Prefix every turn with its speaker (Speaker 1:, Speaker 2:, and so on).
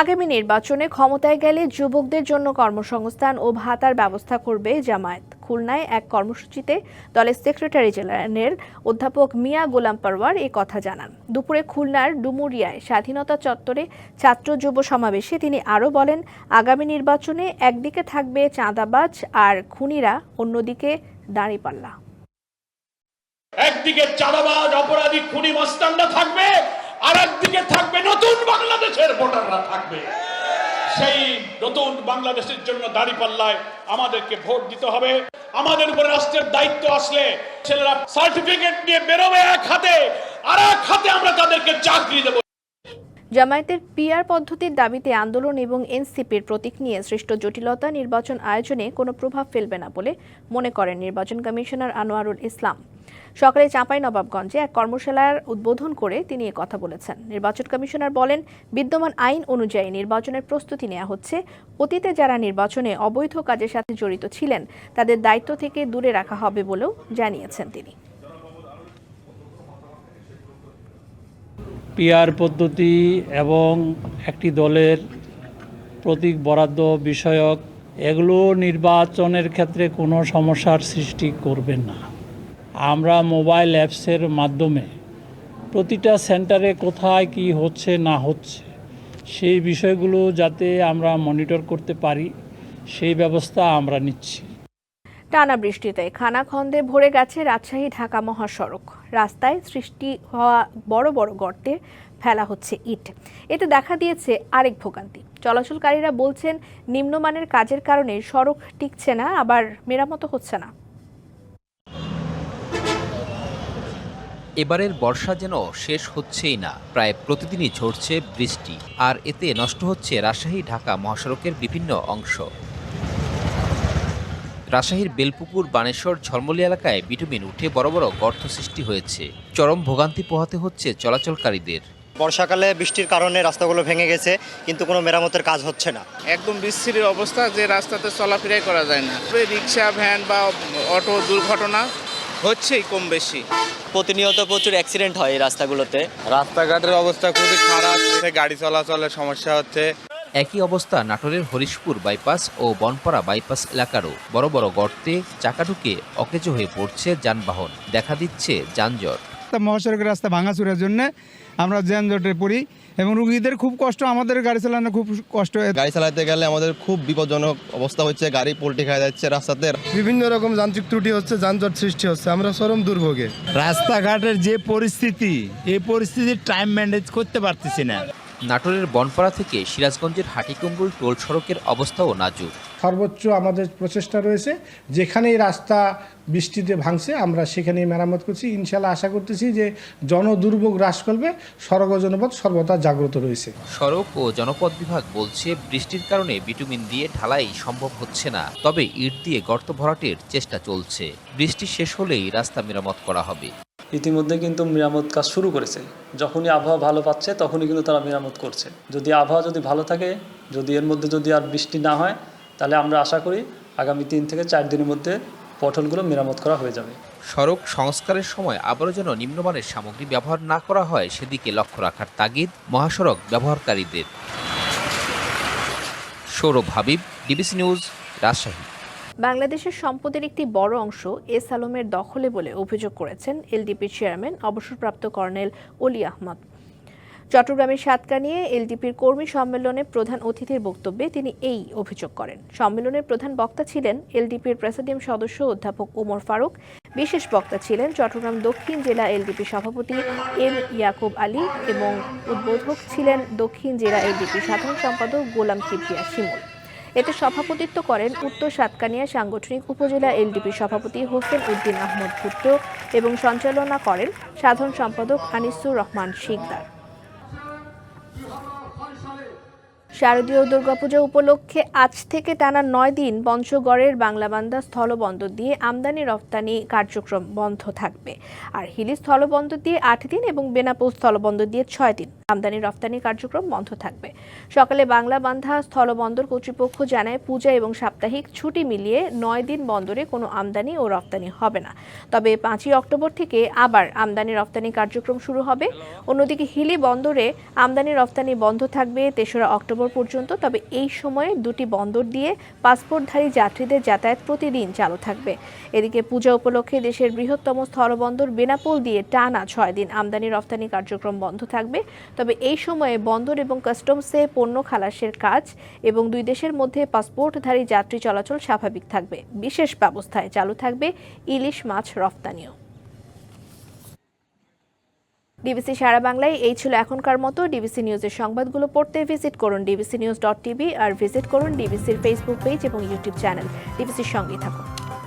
Speaker 1: আগামী নির্বাচনে ক্ষমতায় গেলে যুবকদের জন্য কর্মসংস্থান ও ভাতার ব্যবস্থা করবে জামায়াত। খুলনায় এক কর্মসূচিতে দলের সেক্রেটারি জেনারেল অধ্যাপক মিয়া গোলাম পারওয়ার এই কথা জানান। দুপুরে খুলনার ডুমুরিয়ায় স্বাধীনতা চত্বরে ছাত্র যুব সমাবেশে তিনি আরও বলেন, আগামী নির্বাচনে একদিকে থাকবে চাঁদাবাজ আর খুনিরা অন্যদিকে দাঁড়িপাল্লা।
Speaker 2: একদিকে চাঁদাবাজ, অপরাধী খুনি মস্তানরা থাকবে আর একদিকে থাকবে নতুন বাংলাদেশের ভোটাররা থাকবে। সেই নতুন বাংলাদেশের জন্য দাঁড়িপাল্লায় আমাদেরকে ভোট দিতে হবে। আমাদের উপরে রাষ্ট্রের দায়িত্ব আসলে ছেলেরা সার্টিফিকেট নিয়ে বেরোবে এক হাতে, আর এক হাতে আমরা তাদেরকে চাকরি দেবো।
Speaker 1: জামায়াতের পিআর পদ্ধতির দাবিতে আন্দোলন এবং এনসিপির প্রতীক নিয়ে সৃষ্ট জটিলতা নির্বাচন আয়োজনে কোনো প্রভাব ফেলবে না বলে মনে করেন নির্বাচন কমিশনার আনোয়ারুল ইসলাম। সকালে চাঁপাই নবাবগঞ্জে এক কর্মশালার উদ্বোধন করে তিনি কথা বলেছেন। নির্বাচন কমিশনার বলেন, বিদ্যমান আইন অনুযায়ী নির্বাচনের প্রস্তুতি নেওয়া হচ্ছে। অতীতে যারা নির্বাচনে অবৈধ কাজের সাথে জড়িত ছিলেন, তাদের দায়িত্ব থেকে দূরে রাখা হবে বলেও জানিয়েছেন তিনি।
Speaker 3: পিআর পদ্ধতি এবং একটি দলের প্রতীক বরাদ্দ বিষয়ক, এগুলো নির্বাচনের ক্ষেত্রে কোনো সমস্যার সৃষ্টি করবে না। আমরা মোবাইল অ্যাপসের মাধ্যমে প্রতিটা সেন্টারে কোথায় কি হচ্ছে, না হচ্ছে, সেই বিষয়গুলো যাতে আমরা মনিটর করতে পারি, সেই ব্যবস্থা আমরা নিচ্ছি।
Speaker 1: টানা বৃষ্টিতে খানাখন্দে ভরে গেছে রাজশাহী ঢাকা মহাসড়ক। রাস্তায় সৃষ্টি হওয়া বড় বড় গর্তে ফেলা হচ্ছে ইট। এতে দেখা দিয়েছে আরেক ভোগান্তি। চলাচলকারীরা বলছেন, নিম্নমানের কাজের কারণে সড়ক টিকছে না, আবার মেরামতো হচ্ছে না।
Speaker 4: এবারের বর্ষা যেন শেষ হচ্ছেই না প্রায় প্রতিদিনই ঝরছে বৃষ্টি আর এতে নষ্ট হচ্ছে রাজশাহী ঢাকা মহাসড়কের বিভিন্ন অংশ। রাজশাহীর বেলপুকুর বানেশ্বর ঝলমলি এলাকায় বিটুমিন উঠে বড় বড় গর্ত সৃষ্টি হয়েছে। চরম ভোগান্তি পোহাতে হচ্ছে চলাচলকারীদের।
Speaker 5: বর্ষাকালে বৃষ্টির কারণে রাস্তাগুলো ভেঙে গেছে কিন্তু কোনো মেরামতের কাজ হচ্ছে না।
Speaker 6: একদম বিস্তৃত অবস্থা যে রাস্তাতে চলাফেরাই করা যায় না। রিক্সা ভ্যান বা অটো দুর্ঘটনা হচ্ছেই কম বেশি।
Speaker 7: প্রতিনিয়ত প্রচুর অ্যাক্সিডেন্ট হয় এই রাস্তাগুলোতে।
Speaker 8: রাস্তাঘাটের অবস্থা খুবই খারাপ এতে গাড়ি চলাচলের সমস্যা হচ্ছে।
Speaker 4: একই অবস্থা নাটোরের হরিশপুর বাইপাস ও বনপাড়া বাইপাস এলাকারও বড় বড় গর্তে চাকা ঢুকে অকেজো হয়ে পড়ছে যানবাহন। দেখা দিচ্ছে যানজট।
Speaker 9: মহাসড়কের রাস্তা ভাঙাচুরার জন্য আমরা যানজটে পড়ি। এবং রুগীদের খুব কষ্ট আমাদের গাড়ি চালানো খুব কষ্ট। হয়
Speaker 8: গাড়ি চালাতে গেলে আমাদের খুব বিপজ্জনক অবস্থা হচ্ছে গাড়ি পোল্টি খাওয়া যাচ্ছে রাস্তাতে।
Speaker 10: বিভিন্ন রকম যান্ত্রিক ত্রুটি হচ্ছে যানজট সৃষ্টি হচ্ছে আমরা চরম দুর্ভোগে।
Speaker 11: রাস্তাঘাটের যে পরিস্থিতি এই পরিস্থিতির টাইম ম্যানেজ করতে পারতেছি না।
Speaker 4: নাটোরের বনপাড়া থেকে সিরাজগঞ্জের হাটিকুম্বুল টোল সড়কের অবস্থাও নাজুক।
Speaker 10: সর্বোচ্চ আমাদের প্রচেষ্টা রয়েছে যেখানেই রাস্তা বৃষ্টিতে ভাঙছে আমরা সেখানেই মেরামত করছি। ইনশাল্লাহ আশা করতেছি যে জনদুর্ভোগ হ্রাস করবে সড়ক ও জনপথ সর্বদা জাগ্রত রয়েছে।
Speaker 4: সড়ক ও জনপদ বিভাগ বলছে বৃষ্টির কারণে বিটুমিন দিয়ে ঢালাই সম্ভব হচ্ছে না তবে ইট দিয়ে গর্ত ভরাটের চেষ্টা চলছে। বৃষ্টি শেষ হলেই রাস্তা মেরামত করা হবে।
Speaker 7: ইতিমধ্যে কিন্তু মেরামত কাজ শুরু করেছে। যখনই আবহাওয়া ভালো পাচ্ছে, তখনই কিন্তু তারা মেরামত করছে। যদি আবহাওয়া যদি ভালো থাকে, যদি এর মধ্যে যদি আর বৃষ্টি না হয়, তাহলে আমরা আশা করি আগামী তিন থেকে চার দিনের মধ্যে পটলগুলো মেরামত করা হয়ে যাবে।
Speaker 4: সড়ক সংস্কারের সময় আবারও যেন নিম্নমানের সামগ্রী ব্যবহার না করা হয়, সেদিকে লক্ষ্য রাখার তাগিদ মহাসড়ক ব্যবহারকারীদের। Sourav Habib, DBC news, Rajshahi.
Speaker 1: বাংলাদেশের সম্পদের একটি বড় অংশ এস আলমের দখলে বলে অভিযোগ করেছেন এলডিপির চেয়ারম্যান অবসরপ্রাপ্ত কর্নেল অলি আহমদ। চট্টগ্রামের সাতকানিয়ে এলডিপির কর্মী সম্মেলনে প্রধান অতিথির বক্তব্যে তিনি এই অভিযোগ করেন। সম্মেলনের প্রধান বক্তা ছিলেন এলডিপির প্রেসিডিয়াম সদস্য অধ্যাপক ওমর ফারুক। বিশেষ বক্তা ছিলেন চট্টগ্রাম দক্ষিণ জেলা এলডিপি সভাপতি এম ইয়াকুব আলী এবং উদ্বোধক ছিলেন দক্ষিণ জেলা এলডিপি সাধারণ সম্পাদক গোলাম কিবরিয়া শিমুল। এতে সভাপতিত্ব করেন উত্তর সাতকানিয়া সাংগঠনিক উপজেলা এলডিপি সভাপতি হোসেন উদ্দিন আহমদ ভুট্ট এবং সঞ্চালনা করেন সাধারণ সম্পাদক আনিসুর রহমান শিকদার। শারদীয় দুর্গাপূজা উপলক্ষে আজ থেকে টানা নয় দিন পঞ্চগড়ের বাংলাবান্ধা স্থলবন্দর দিয়ে আমদানি রপ্তানি কার্যক্রম বন্ধ থাকবে। আর হিলি স্থলবন্দর দিয়ে আট দিন এবং বেনাপোল স্থলবন্দর দিয়ে ছয় দিন। আমদানি রপ্তানি কার্যক্রম বন্ধ থাকবে। সকালে বাংলা বান্ধা স্থলবন্দর কর্তৃপক্ষ জানায়, পূজা এবং সাপ্তাহিক ছুটি মিলিয়ে নয় দিন বন্দরে কোনো আমদানি ও রপ্তানি হবে না। তবে পাঁচই অক্টোবর থেকে আবার আমদানি রপ্তানি কার্যক্রম শুরু হবে। অন্যদিকে হিলি বন্দরে আমদানি রপ্তানি বন্ধ থাকবে তেসরা অক্টোবর পর্যন্ত। তবে এই সময়ে দুটি বন্দর দিয়ে পাসপোর্টধারী যাত্রীদের যাতায়াত প্রতিদিন চালু থাকবে। এদিকে পূজা উপলক্ষে দেশের বৃহত্তম স্থলবন্দর বেনাপোল দিয়ে টানা ছয় দিন আমদানি রপ্তানি কার্যক্রম বন্ধ থাকবে। তবে এই সময়ে বন্দর এবং কাস্টমসে পণ্য খালাসের কাজ এবং দুই দেশের মধ্যে পাসপোর্টধারী যাত্রী চলাচল স্বাভাবিক থাকবে। বিশেষ ব্যবস্থায় চালু থাকবে ইলিশ মাছ রপ্তানিও ডিবিসি সারা বাংলায়, এই ছিল এখনকার মতো ডিবিসি নিউজের সংবাদগুলো পড়তে ভিজিট করুন ডিবিসি নিউজ ডট টিভি আর ভিজিট করুন ডিবিসির ফেসবুক পেজ এবং ইউটিউব চ্যানেল ডিবিসির সঙ্গেই থাকুন।